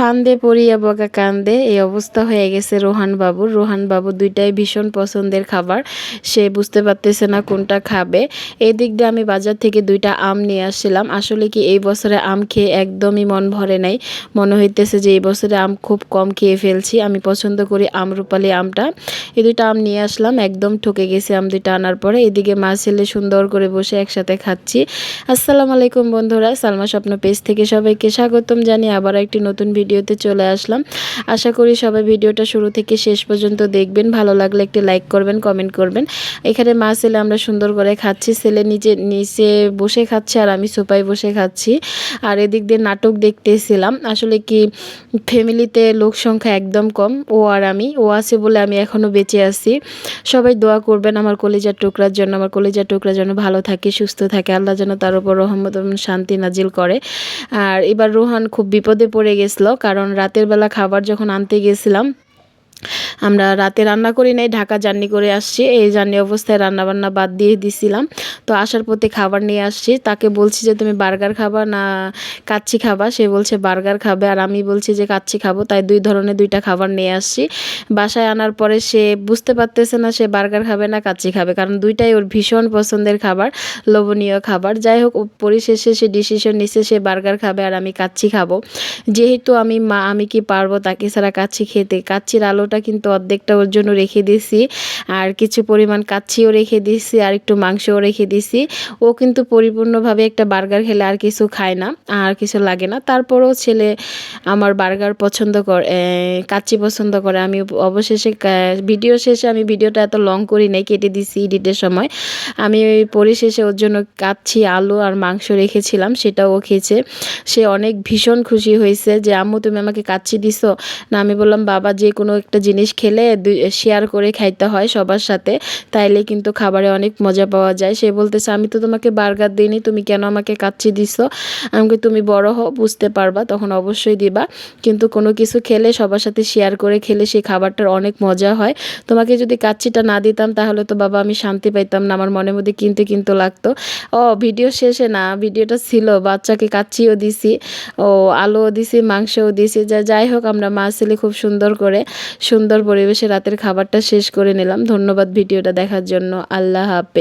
ফান্দে পড়িয়া বকা কান্দে, এই অবস্থা হয়ে গেছে রোহান বাবুর। রোহান বাবু দুইটাই ভীষণ পছন্দের খাবার। সে বুঝতে পারতেছে না কোনটা খাবে। এই দিক দিয়ে আমি বাজার থেকে দুইটা আম নিয়ে আসছিলাম। আসলে কি এই বছরে আম খেয়ে একদমই মন ভরে নাই। মনে হইতেছে যে এই বছরে আম খুব কম খেয়ে ফেলছি। আমি পছন্দ করি আম রূপালি আমটা। এই দুইটা আম নিয়ে আসলাম, একদম ঠকে গেছি আম দুইটা আনার পরে। এদিকে মা ছেলে সুন্দর করে বসে একসাথে খাচ্ছি। আসসালামু আলাইকুম বন্ধুরা, সালমা স্বপ্ন পেজ থেকে সবাইকে স্বাগতম জানিয়ে আবার একটি নতুন ভিডিওতে চলে আসলাম। আশা করি সবাই ভিডিওটা শুরু থেকে শেষ পর্যন্ত দেখবেন। ভালো লাগলে একটি লাইক করবেন, কমেন্ট করবেন। এখানে মা ছেলে আমরা সুন্দর করে খাচ্ছি। ছেলে নিচে নিচে বসে খাচ্ছে আর আমি সোফায় বসে খাচ্ছি। আর এদিক দিয়ে নাটক দেখতেছিলাম। আসলে কি, ফ্যামিলিতে লোক সংখ্যা একদম কম। ও আর আমি, ও আছে বলে আমি এখনও বেঁচে আছি। সবাই দোয়া করবেন আমার কলেজার টুকরার জন্য। আমার কলেজার টুকরা যেন ভালো থাকে, সুস্থ থাকে। আল্লাহ যেন তার উপর রহমত শান্তি নাজিল করে। আর এবার রোহান খুব বিপদে পড়ে গেছিল। কারণ রাতের বেলা খাবার যখন আনতে গেছিলাম আমরা রাতে রান্না করি নাই, ঢাকা জার্নি করে আসছি। এই জার্নি অবস্থায় রান্না বান্না বাদ দিয়ে দিছিলাম। তো আসার পথে খাবার নিয়ে আসছি। তাকে বলছি যে, তুমি বার্গার খাবা না কাচ্চি খাবা? সে বলছে, বার্গার খাবে। আর আমি বলছি যে, কাচ্চি খাব। তাই দুই ধরনের দুইটা খাবার নিয়ে আসছি। বাসায় আনার পরে সে বুঝতে পারতেছে না সে বার্গার খাবে না কাচ্চি খাবে, কারণ দুইটাই ওর ভীষণ পছন্দের খাবার, লোভনীয় খাবার। যাই হোক পরিশেষে সে ডিসিশন নিচ্ছে সে বার্গার খাবে আর আমি কাচ্চি খাব। যেহেতু আমি মা, আমি কি পারব তাকে ছাড়া কাচ্চি খেতে? কাচ্চির আলোটা কিন্তু অর্ধেকটা ওর জন্য রেখে দিয়েছি। আর কিছু পরিমাণ কাচ্ছিও রেখে দিয়েছি, আর একটু মাংসও রেখে দিয়েছি। ও কিন্তু পরিপূর্ণভাবে একটা বার্গার খেলে আর কিছু খায় না, আর কিছু লাগে না। তারপরেও ছেলে আমার বার্গার পছন্দ করে কাচ্চি পছন্দ করে। আমি অবশেষে ভিডিও শেষে আমি ভিডিওটা এত লং করি নাই, কেটে দিছি এডিটের সময়। আমি ওই পরিশেষে ওর জন্য কাচ্ছি, আলু আর মাংস রেখেছিলাম, সেটাও ও খেয়েছে। সে অনেক ভীষণ খুশি হয়েছে যে, আম্মু, তুমি আমাকে কাচ্ছি দিছো? না, আমি বললাম, বাবা, যে কোনো একটা জিনিস খেলে শেয়ার করে খাইতে হয় সবার সাথে। তাইলে কিন্তু খাবারে অনেক মজা পাওয়া যায়। সে বলতেছে, আমি তো তোমাকে বার্গার দিইনি, তুমি কেন আমাকে কাচ্ছি দিছো? আমাকে তুমি বড় হও, বুঝতে পারবা, তখন অবশ্যই দিবা। কিন্তু কোনো কিছু খেলে, সবার সাথে শেয়ার করে খেলে সেই খাবারটার অনেক মজা হয়। তোমাকে যদি কাচ্ছিটা না দিতাম, তাহলে তো বাবা আমি শান্তি পাইতাম না, আমার মনের মধ্যে কিনতে কিনতে লাগতো। ও ভিডিও শেষে না ভিডিওটা ছিল, বাচ্চাকে কাচ্চিও দিছি, ও, আলুও দিছি, মাংসও দিছি, যা যাই হোক, আমরা মা ছেলে খুব সুন্দর করে, সুন্দর পরিবেশে রাতের খাবারটা শেষ করে নিলাম। ধন্যবাদ ভিডিওটা দেখার জন্য। আল্লাহ হাফেজ।